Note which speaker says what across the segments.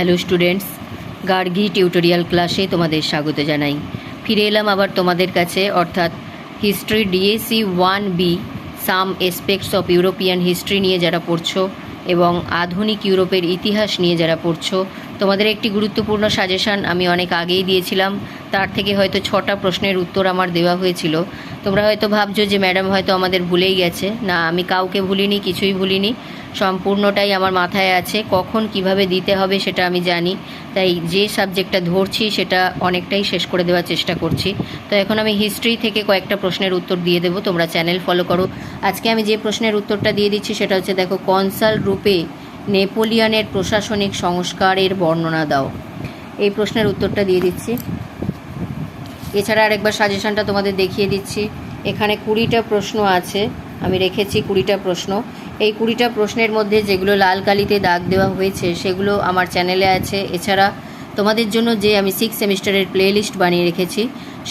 Speaker 1: Hello students Gargi tutorial ক্লাসে তোমাদের স্বাগত জানাই। ফিরে এলাম আবার তোমাদের কাছে, অর্থাৎ history DAC one B some aspects of European history নিয়ে যারা পড়ছো এবং আধুনিক ইউরোপের ইতিহাস নিয়ে যারা পড়ছো, তোমাদের একটি গুরুত্বপূর্ণ সাজেশান আমি অনেক আগেই দিয়েছিলাম। তার থেকে হয়তো ছটা প্রশ্নের উত্তর আমার দেওয়া হয়েছিল। তোমরা হয়তো ভাবছ যে ম্যাডাম হয়তো আমাদের ভুলেই গেছে। না, আমি কাউকে ভুলিনি, কিছুই ভুলিনি। সম্পূর্ণটাই আমার মাথায় আছে। কখন কীভাবে দিতে হবে সেটা আমি জানি। তাই যে সাবজেক্টটা ধরছি সেটা অনেকটাই শেষ করে দেওয়ার চেষ্টা করছি। তো এখন আমি হিস্ট্রি থেকে কয়েকটা প্রশ্নের উত্তর দিয়ে দেবো। তোমরা চ্যানেল ফলো করো। আজকে আমি যে প্রশ্নের উত্তরটা দিয়ে দিচ্ছি সেটা হচ্ছে, দেখো, কনসাল রূপে নেপোলিয়নের প্রশাসনিক সংস্কারের বর্ণনা দাও। এই প্রশ্নের উত্তরটা দিয়ে দিচ্ছি। এছাড়া আরেকবার সাজেশনটা তোমাদের দেখিয়ে দিচ্ছি। এখানে কুড়িটা প্রশ্ন আছে। আমি রেখেছি কুড়িটা প্রশ্ন। এই কুড়িটা প্রশ্নের মধ্যে যেগুলো লাল কালিতে দাগ দেওয়া হয়েছে, সেগুলো আমার চ্যানেলে আছে। এছাড়া তোমাদের জন্য যে আমি সিক্স সেমিস্টারের প্লেলিস্ট বানিয়ে রেখেছি,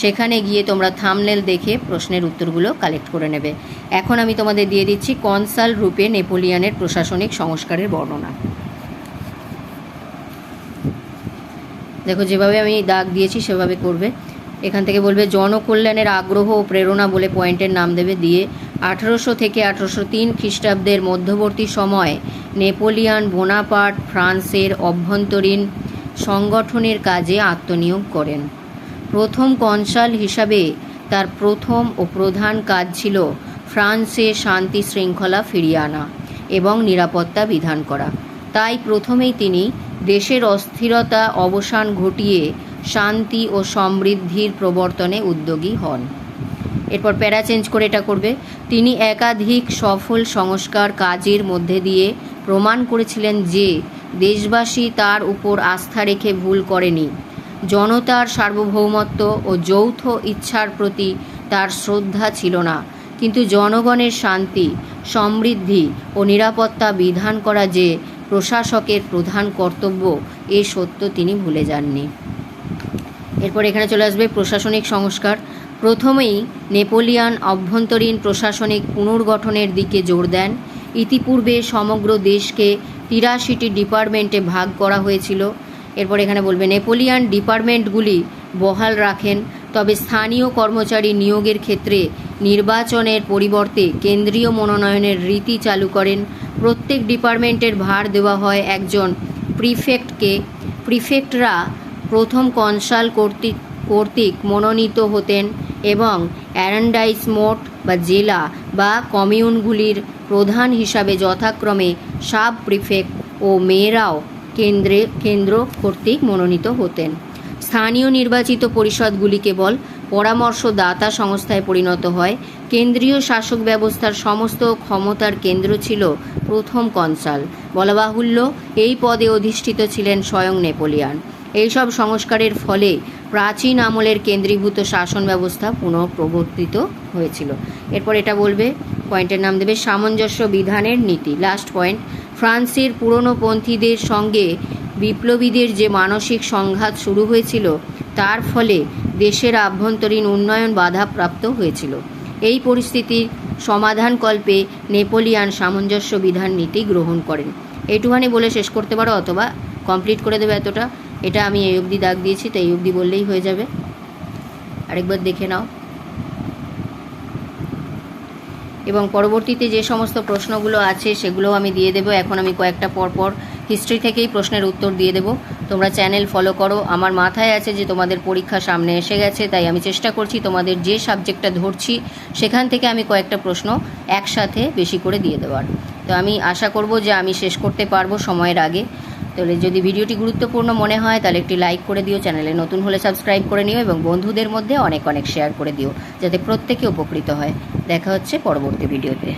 Speaker 1: সেখানে গিয়ে তোমরা থামনেল দেখে প্রশ্নের উত্তরগুলো কালেক্ট করে নেবে। এখন আমি তোমাদের দিয়ে দিচ্ছি কনসাল রূপে নেপোলিয়ানের প্রশাসনিক সংস্কারের বর্ণনা। দেখো, যেভাবে আমি দাগ দিয়েছি, সেভাবে করবে। এখান থেকে বলবে, জনকল্যাণের আগ্রহ ও প্রেরণা বলে পয়েন্টের নাম দেবে দিয়ে আঠারোশো থেকে আঠারোশো তিন খ্রিস্টাব্দের মধ্যবর্তী সময়ে নেপোলিয়ান বোনাপার্ট ফ্রান্সের অভ্যন্তরীণ সংগঠনের কাজে আত্মনিয়োগ করেন। প্রথম কনসাল হিসাবে তার প্রথম ও প্রধান কাজ ছিল ফ্রান্সে শান্তি শৃঙ্খলা ফিরিয়ে আনা এবং নিরাপত্তা বিধান করা। তাই প্রথমেই তিনি দেশের অস্থিরতা অবসান ঘটিয়ে শান্তি ও সমৃদ্ধির প্রবর্তনে উদ্যোগী হন। এরপর প্যারা চেঞ্জ করে এটা করবে। তিনি একাধিক সফল সংস্কার কাজের মধ্যে দিয়ে প্রমাণ করেছিলেন যে দেশবাসী তার উপর আস্থা রেখে ভুল করেনি। জনতার সার্বভৌমত্ব ও যৌথ ইচ্ছার প্রতি তার শ্রদ্ধা ছিল না। কিন্তু জনগণের শান্তি, সমৃদ্ধি ও নিরাপত্তা বিধান করা যে প্রশাসকের প্রধান কর্তব্য, এ সত্য তিনি ভুলে যাননি। এরপর এখানে চলে আসবে প্রশাসনিক সংস্কার। প্রথমেই নেপোলিয়ান অভ্যন্তরীণ প্রশাসনিক পুনর্গঠনের দিকে জোর দেন। ইতিপূর্বে সমগ্র দেশকে তিরাশিটি ডিপার্টমেন্টে ভাগ করা হয়েছিল। এরপর এখানে বলবে, নেপোলিয়ান ডিপার্টমেন্টগুলি বহাল রাখেন, তবে স্থানীয় কর্মচারী নিয়োগের ক্ষেত্রে নির্বাচনের পরিবর্তে কেন্দ্রীয় মনোনয়নের রীতি চালু করেন। প্রত্যেক ডিপার্টমেন্টের ভার দেওয়া হয় একজন প্রিফেক্টকে। প্রিফেক্টরা প্রথম কনসাল কর্তৃক কর্তৃক মনোনীত হতেন এবং অ্যারান্ডাইস মোট বা জেলা বা কমিউনগুলির প্রধান হিসাবে যথাক্রমে সাব প্রিফেক্ট ও মেয়েরাও কেন্দ্রে, কেন্দ্র কর্তৃক মনোনীত হতেন। স্থানীয় নির্বাচিত পরিষদগুলি কেবল পরামর্শদাতা সংস্থায় পরিণত হয়, কেন্দ্রীয় শাসক ব্যবস্থার সমস্ত ক্ষমতার কেন্দ্র ছিল প্রথম কনসাল। বলা বাহুল্য এই পদে অধিষ্ঠিত ছিলেন স্বয়ং নেপোলিয়ান। এইসব সংস্কারের ফলে প্রাচীন আমলের কেন্দ্রীভূত শাসন ব্যবস্থা পুনঃপ্রবর্তিত হয়েছিল। এরপর এটা বলবে, পয়েন্টের নাম দেবে, সামঞ্জস্য বিধানের নীতি। লাস্ট পয়েন্ট ফ্রান্সের পুরনোপন্থীদের সঙ্গে বিপ্লবীদের যে মানসিক সংঘাত শুরু হয়েছিল, তার ফলে দেশের আভ্যন্তরীণ উন্নয়ন বাধাপ্রাপ্ত হয়েছিল। এই পরিস্থিতির সমাধানকল্পে নেপোলিয়ান সামঞ্জস্য বিধান নীতি গ্রহণ করেন। এইটুখানি বলে শেষ করতে পারো অথবা কমপ্লিট করে দেবে এতটা। এটা আমি এই অবধি দাগ দিয়েছি তো এই অবধি বললেই হয়ে যাবে। আরেকবার দেখে নাও। এবং পরবর্তীতে যে সমস্ত প্রশ্নগুলো আছে, সেগুলোও আমি দিয়ে দেবো। এখন আমি কয়েকটা পরপর হিস্ট্রি থেকেই প্রশ্নের উত্তর দিয়ে দেবো। তোমরা চ্যানেল ফলো করো। আমার মাথায় আছে যে তোমাদের পরীক্ষা সামনে এসে গেছে, তাই আমি চেষ্টা করছি তোমাদের যে সাবজেক্টটা ধরছি, সেখান থেকে আমি কয়েকটা প্রশ্ন একসাথে বেশি করে দিয়ে দেওয়ার। তো আমি আশা করব যে আমি শেষ করতে পারব সময়ের আগে। তাহলে যদি ভিডিওটি গুরুত্বপূর্ণ মনে হয়, তাহলে একটি লাইক করে দিও, চ্যানেলে নতুন হলে সাবস্ক্রাইব করে নিও এবং বন্ধুদের মধ্যে অনেক অনেক শেয়ার করে দিও, যাতে প্রত্যেকে উপকৃত হয়। দেখা হচ্ছে পরবর্তী ভিডিওতে।